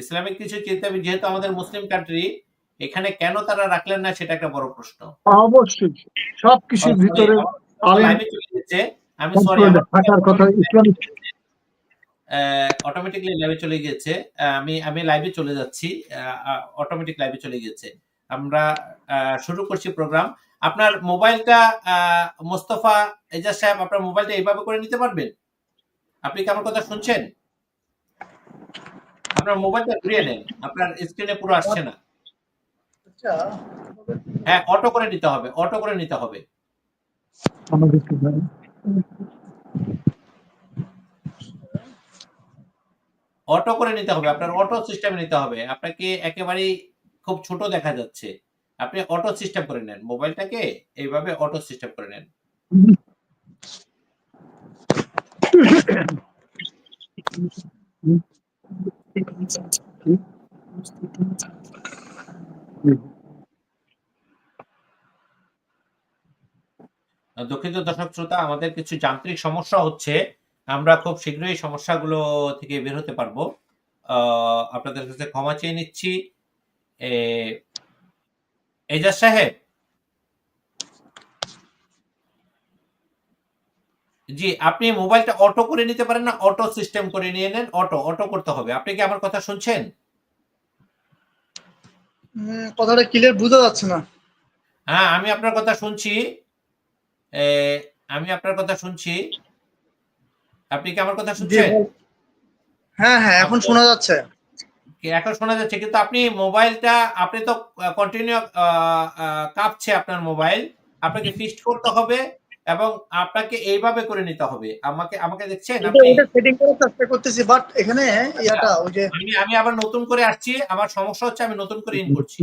Islamic কিছু চিন্তাবিদ যেহেতু আমাদের মুসলিম কান্ট্রি এখানে কেন তারা রাখলেন না সেটা একটা বড় প্রশ্ন। অবশ্যই সবকিছুর ভিতরে আমি সরি থাকার কথা ইসলামিক অটোমেটিকলি লাইভে চলে গিয়েছে আমি আমি লাইভে চলে যাচ্ছি অটোমেটিক লাইভে চলে গিয়েছে। আমরা শুরু করছি প্রোগ্রাম আপনার মোবাইলটা আহ, মোস্তফা এজাজ সাহেব আপনার মোবাইলটা এইভাবে করে নিতে পারবেন? আপনি কি আমার কথা শুনছেন? আপনার মোবাইলটা ঘুরিয়ে নেন। আপনার স্ক্রিনে পুরো আসছে না। হ্যাঁ অটো করে নিতে হবে অটো করে নিতে হবে? অটো করে নিতে হবে আপনার অটো সিস্টেমে নিতে হবে। আপনাকে একেবারেই খুব ছোট দেখা যাচ্ছে। আপনি অটো সিস্টেম করে নেন মোবাইলটাকে এইভাবে অটো সিস্টেম করে নেন। দুঃখিত দর্শক শ্রোতা, আমাদের কিছু যান্ত্রিক সমস্যা হচ্ছে। আমরা খুব শীঘ্রই সমস্যাগুলো থেকে বের হতে পারব। আপনাদের কাছে ক্ষমা চেয়ে নিচ্ছি। এজাজ সাহেব জি আপনি মোবাইলটা অটো করে নিতে পারেন না অটো সিস্টেম করে নিয়ে নেন অটো অটো করতে হবে। আপনি কি আমার কথা শুনছেন? কথাটা ক্লিয়ার বোঝা যাচ্ছে না। হ্যাঁ আমি আপনার কথা শুনছি। আমি আপনার কথা শুনছি। আপনি কি আমার কথা শুনছেন? হ্যাঁ হ্যাঁ এখন শোনা যাচ্ছে। এখন শোনা যাচ্ছে কিন্তু আপনি মোবাইলটা আপনি তো কন্টিনিউ কাঁপছে আপনার মোবাইল। আপনাকে ফিক্সড করতে হবে। এবং আপনাকে এইভাবে করে নিতে হবে। আমাকে আমাকে দেখছেন? এটা এটা সেটিং করার চেষ্টা করতেছি বাট এখানে ইয়াটা ওই যে আমি আমি আবার নতুন করে আসছি আমার সমস্যা হচ্ছে আমি নতুন করে ইন করছি।